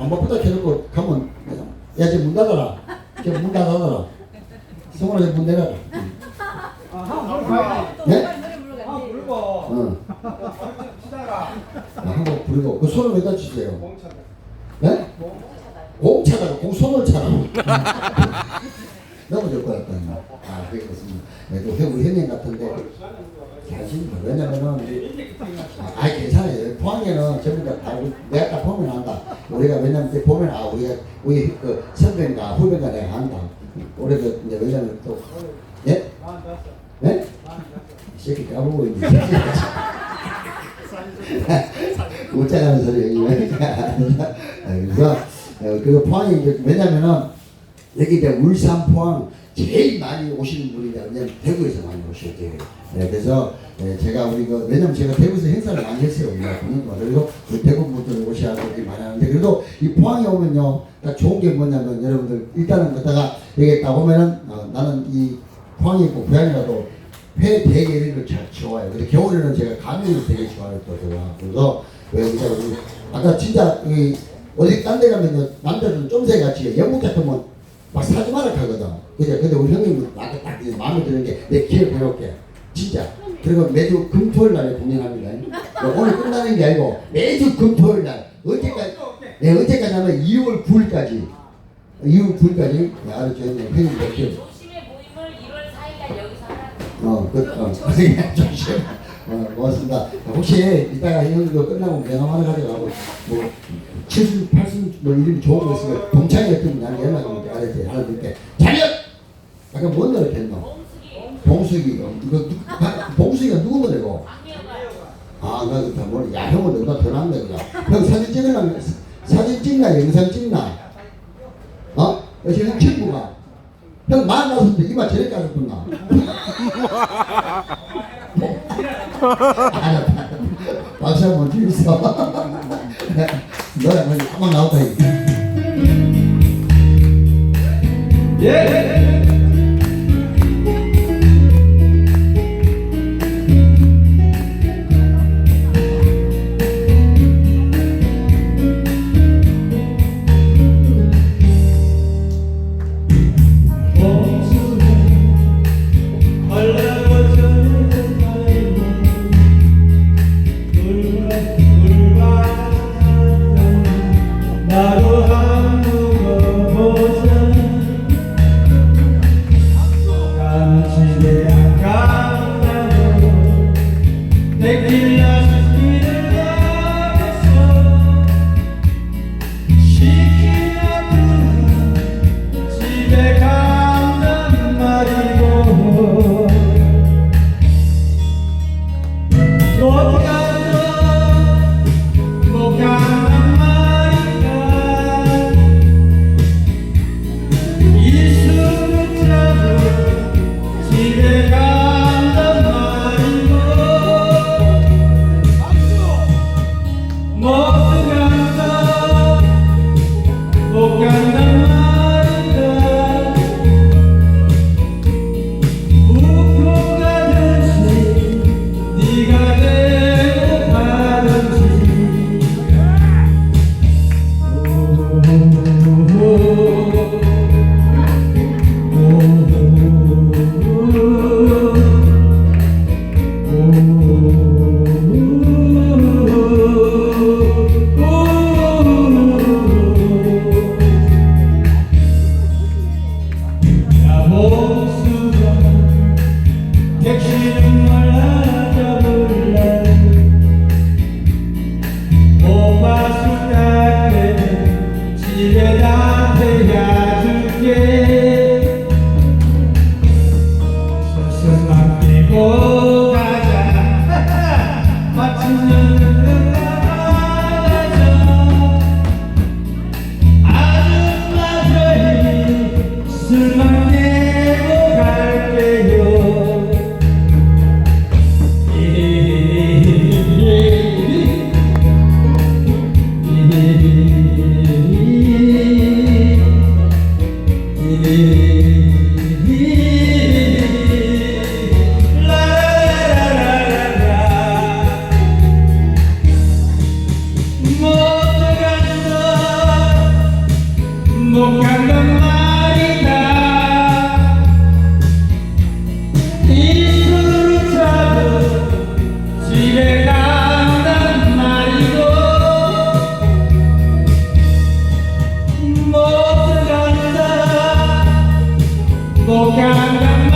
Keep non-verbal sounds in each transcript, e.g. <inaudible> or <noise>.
한번부터 켜놓고 가면 야 이제 문 닫아라 저문 닫아라 성훈아 문 내려라 아, 한번 불러봐. 네? 한번 불러봐. 어. 시다가 한번 부르고 그 손을 왜다 주세요 공차다. 네? 공 차다가 공 손을 차라고 넘어질 것 같다 아 그렇습니다 네, 또 우리 형님 같은데 잘하십니다 왜냐면은 아, 괜찮아요. 포항에는 전부 다 우리- 내가 딱 보면 안다. 우리가 왜냐면 이제 우리가 우리 그 선배인가 후배인가 내가 안다. 올해도 이제 왜냐면 또 예? 네? 새끼 까보고 있는 <laughs> 웃자가는 소리 여기 <laughs> 그래서 어, 그 포항이 이제 왜냐면은 여기 이제 울산 포항 제일 많이 오시는 분이 왜냐면 대구에서 많이 오셔야 돼요. 네, 그래서 네, 제가 우리 그 왜냐면 제가 대구에서 행사를 많이 했어요. 우리가 보는 거 그리고 대구 분들 오셔야 되기 많이 하는데 그래도 이 포항에 오면요 딱 좋은 게 뭐냐면 여러분들 일단은 그다가 여기 딱 오면은 어, 나는 이 포항이 있고 고향이라도 회 되게 이런 걸잘 좋아해요. 근데 겨울에는 제가 가면을 되게 좋아했거든요. 그래서 왜 우리 아까 진짜 이 어디 딴 데 가면요 남자들은 좀새 같이 영국 같으면 막 사지 마라 하거든. 그죠? 근데 우리 형님은 나도 딱 마음에 드는 게 내 기억 해놓게 진짜. 그리고 매주 금토일 날에 공연합니다. 오늘 끝나는 게 아니고 매주 금토일 날 언제까지? 네 언제까지 하면 2월 9일까지. 2월 9일까지 네, 알았죠? 형님 몇 개. 조심의 모임을 1월 4일까지 여기서 하라. 어, 그, 어, <laughs> 조심. 어, 고맙습니다. 혹시 이따가 형님도 끝나고 명함 하나 가져가고, 뭐, 70, 80, 뭐, 이름이 좋은 거 있으면 동창회 같은 분 나한테 연락하면 돼. 알았지? 하나 드릴게. 아까 뭔 노래 했노? 봉숙이. 어, 이거, 누, 아, 봉숙이가 누구 노래고? 아, 나 그다 뭐, 야, 형은 너가 더 낫네, 그냥. 형 사진 찍으려면, 사진 찍나, 영상 찍나? 어? 역시 형 친구가. 형 만나서 이마 저렇게 하셨구나. 알았다. 박수 한번 주세요. 노래 한번 나왔다. Yeah. love. บอกการนั้น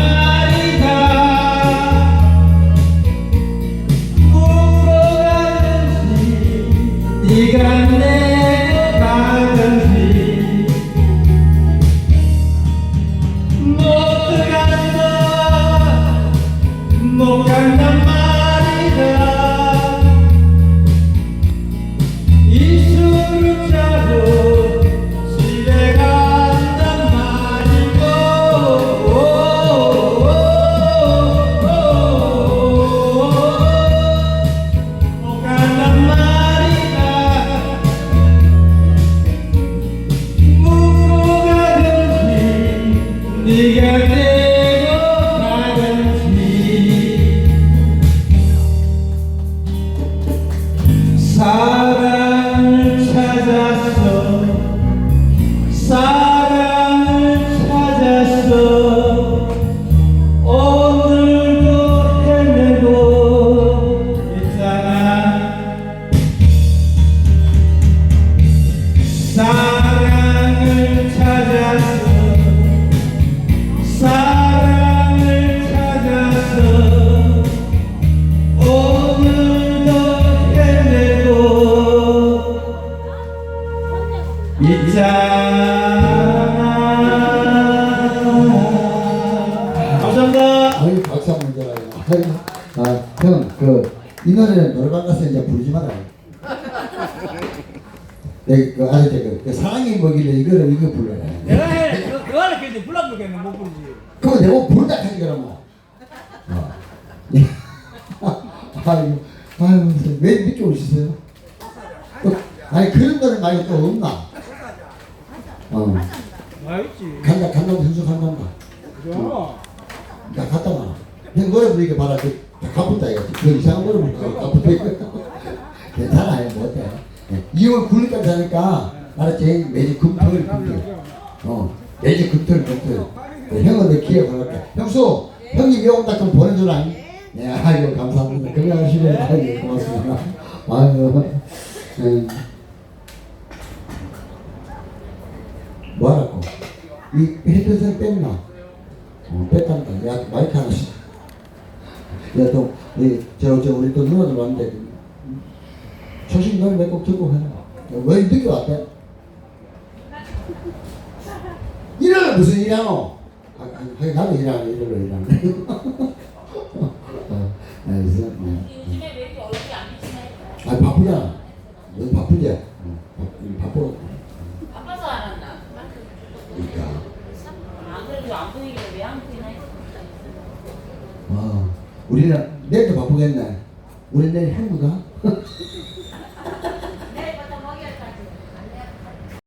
이 노래는 노래방 가서 이제 부르지 마라. 내, <laughs> 그, 아저씨, 그, 그 사랑이 뭐길래 이거를, 이거 불러라. 내가 해. 그- 그거 하나 괜히 불러보겠네 못 부르지. 그거 내가 부르다 하지, 그러면. 어. 예. 아유, 아유, 왜 늦게 오셨어요? 또, 아니, 그런 노래 말고 또 없나? 어, 아 있지. 간다, 간다, 현수 간단다. 그죠? 나 갔다 와. 형 노래 부르니까 봐라. 그, 다 가쁘다 이거지. 그 이상한 노래 부르니까 가쁘다 이거. 괜찮아, 뭐 어때? 예. 2월 9일까지 하니까, 알았지? 매주 금토일, 금토일. 어, 매주 금토일. 네, 형은 내 기억할게. 형수, 형님 이 온다 좀 보내주라. 네, 아이고, 감사합니다. 건강하시고, 아이고, 고맙습니다. <laughs> 아이고, 음. 뭐 하라고? 이 헤드셋 뺐나? 어, 뺐단다. 야, 마이크 하나씩. 야, 또, 이, 저, 저, 우리 또 누나들 왔는데, 초심 노래 몇곡 듣고 해라. 왜 늦게 왔대? 일을 무슨 일하노? 아, 아, 나도 일을 일하는. 어, 알겠어? 네. 요즘에 왜 이렇게 얼굴이 안 비치나요? 아, 바쁘잖아. 너 바쁘지? 응, 바- 바빠. 바빠서 안 한다. 그러니까. 안 그래도 안 보이길래 왜 안 보이나 했어. 와, 우리는 내일도 바쁘겠네. 우리 내일 행구가?